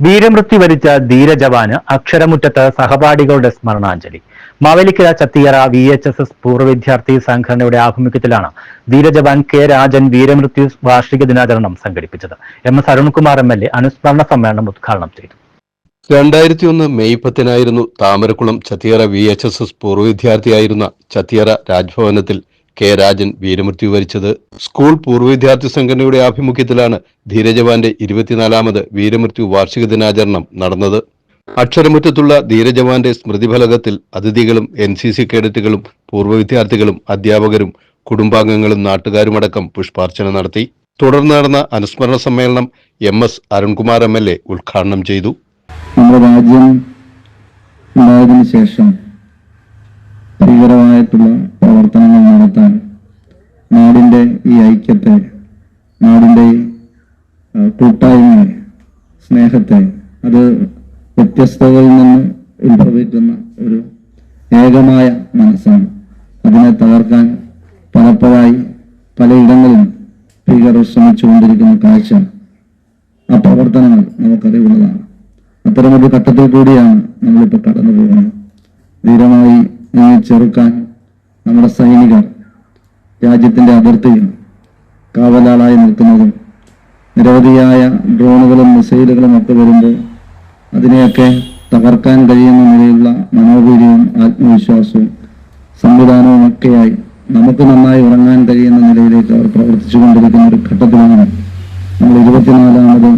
വീരമൃത്യു വരിച്ച ധീരജവാന് അക്ഷരമുറ്റത്ത് സഹപാഠികളുടെ സ്മരണാഞ്ജലി. Mavelikara Chathiyara V H S S പൂർവ വിദ്യാർത്ഥി സംഘടനയുടെ ആഭിമുഖ്യത്തിലാണ് ധീരജവാൻ കെ രാജൻ വീരമൃത്യു വാർഷിക ദിനാചരണം സംഘടിപ്പിച്ചത്. M S Arunkumar M L A അനുസ്മരണ സമ്മേളനം ഉദ്ഘാടനം ചെയ്തു. രണ്ടായിരത്തി ഒന്ന് May പത്തിനായിരുന്നു Thamarakulam Chathiyara V H S S പൂർവ വിദ്യാർത്ഥിയായിരുന്ന ചത്തിയറ രാജ്ഭവനത്തിൽ കെ രാജൻ വീരമൃത്യു വരിച്ചത്. സ്കൂൾ പൂർവ വിദ്യാർത്ഥി സംഘടനയുടെ ആഭിമുഖ്യത്തിലാണ് ധീരജവാന്റെ ഇരുപത്തിനാലാമത് വീരമൃത്യു വാർഷിക ദിനാചരണം നടന്നത്. അക്ഷരമുറ്റത്തുള്ള ധീരജവാന്റെ സ്മൃതിഫലകത്തിൽ അതിഥികളും എൻ സി സി കേഡറ്റുകളും പൂർവ വിദ്യാർത്ഥികളും അധ്യാപകരും കുടുംബാംഗങ്ങളും നാട്ടുകാരുമടക്കം പുഷ്പാർച്ചന നടത്തി. തുടർന്ന് നടന്ന അനുസ്മരണ സമ്മേളനം M S Arunkumar M L A ഉദ്ഘാടനം ചെയ്തു. നമ്മുടെ രാജ്യം ശേഷം ഭീകരമായിട്ടുള്ള പ്രവർത്തനങ്ങൾ നടത്താൻ നാടിന്റെ ഈ ഐക്യത്തെ നാടിന്റെ കൂട്ടായ്മയെ സ്നേഹത്തെ അത് വ്യത്യസ്തകളിൽ നിന്ന് ഉത്ഭവിക്കുന്ന ഒരു ഏകമായ മനസ്സാണ്. അതിനെ തകർക്കാൻ പലപ്പോഴായി പലയിടങ്ങളിലും ഭീകരർ ശ്രമിച്ചുകൊണ്ടിരിക്കുന്ന കാഴ്ച ആ പ്രവർത്തനങ്ങൾ നമുക്കറിവുള്ളതാണ്. അത്തരമൊരു ഘട്ടത്തിൽ കൂടിയാണ് നമ്മളിപ്പോൾ കടന്നു പോകുന്നത് ധീരമായി ചെറുക്കാൻ നമ്മുടെ സൈനികർ രാജ്യത്തിന്റെ അതിർത്തിയിൽ കാവലാളായി നിൽക്കുന്നതും നിരവധിയായ ഡ്രോണുകളും മിസൈലുകളും ഒക്കെ വരുമ്പോൾ അതിനെയൊക്കെ തകർക്കാൻ കഴിയുന്ന നിലയിലുള്ള മനോവീര്യവും ആത്മവിശ്വാസവും സംവിധാനവും ഒക്കെയായി നമുക്ക് നന്നായി ഉറങ്ങാൻ കഴിയുന്ന നിലയിലേക്ക് അവർ പ്രവർത്തിച്ചു കൊണ്ടിരിക്കുന്ന ഒരു ഘട്ടത്തിലാണ് നമ്മൾ ഇരുപത്തിനാലാമത്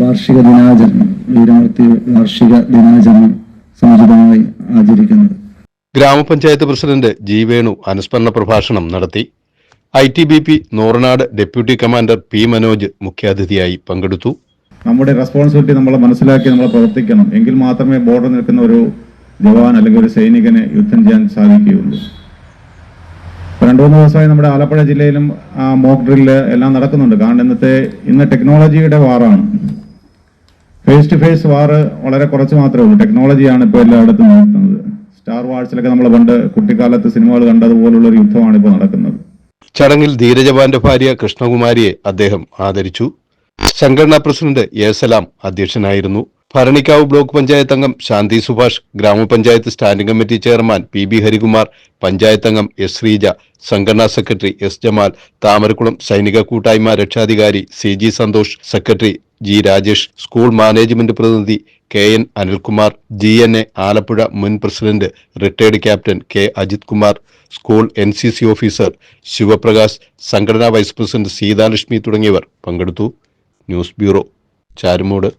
വാർഷിക ദിനാചരണം വീരമൃത്യു വാർഷിക ദിനാചരണം സമുചിതമായി ആചരിക്കുന്നത്. ഗ്രാമപഞ്ചായത്ത് പ്രസിഡന്റ് ജി വേണു അനുസ്മരണ പ്രഭാഷണം നടത്തി. I T B P Noranad deputy commander P Manoj മുഖ്യാതിഥിയായി പങ്കെടുത്തു. നമ്മുടെ റെസ്പോൺസിബിലിറ്റി നമ്മൾ മനസ്സിലാക്കി നമ്മൾ പ്രവർത്തിക്കണം. എങ്കിൽ മാത്രമേ ബോർഡർ നിൽക്കുന്ന ഒരു ജവാൻ അല്ലെങ്കിൽ ഒരു സൈനികന് യുദ്ധം ചെയ്യാൻ സാധിക്കുകയുള്ളൂ. രണ്ടു മൂന്ന് ദിവസമായി നമ്മുടെ ആലപ്പുഴ ജില്ലയിലും മോക്ക് ഡ്രില്ല് എല്ലാം നടക്കുന്നുണ്ട്. കാരണം ഇന്നത്തെ ഇന്ന് ടെക്നോളജിയുടെ വാറാണ്. ഫേസ് ടു ഫേസ് വാർ വളരെ കുറച്ച് മാത്രമേ ഉള്ളൂ. ടെക്നോളജിയാണ് ഇപ്പോൾ എല്ലായിടത്തും നടത്തുന്നത്. സ്റ്റാർ വാഴ്സിലൊക്കെ നമ്മൾ പണ്ട് കുട്ടിക്കാലത്ത് സിനിമകൾ കണ്ടതുപോലുള്ള ഒരു യുദ്ധമാണ് ഇപ്പോൾ നടക്കുന്നത്. ചടങ്ങിൽ ധീരജവാന്റെ ഭാര്യ കൃഷ്ണകുമാരിയെ അദ്ദേഹം ആദരിച്ചു. സംഘടനാ പ്രസിഡന്റ് എസലാം സലാം അധ്യക്ഷനായിരുന്നു. ഭരണിക്കാവ് ബ്ലോക്ക് പഞ്ചായത്ത് അംഗം ശാന്തി സുഭാഷ് ഗ്രാമപഞ്ചായത്ത് standing committee chairman P B Harikumar panchayat അംഗം എസ് ശ്രീജ സംഘടനാ സെക്രട്ടറി എസ് ജമാൽ താമരക്കുളം സൈനിക കൂട്ടായ്മ രക്ഷാധികാരി C G Santhosh secretary G Rajesh school management പ്രതിനിധി K N Anilkumar G N A Alappuzha മുൻ president retired captain K Ajith Kumar school N C C officer Sivaprakash സംഘടനാ vice president Seethalakshmi തുടങ്ങിയവർ പങ്കെടുത്തു. News bureau Charummood.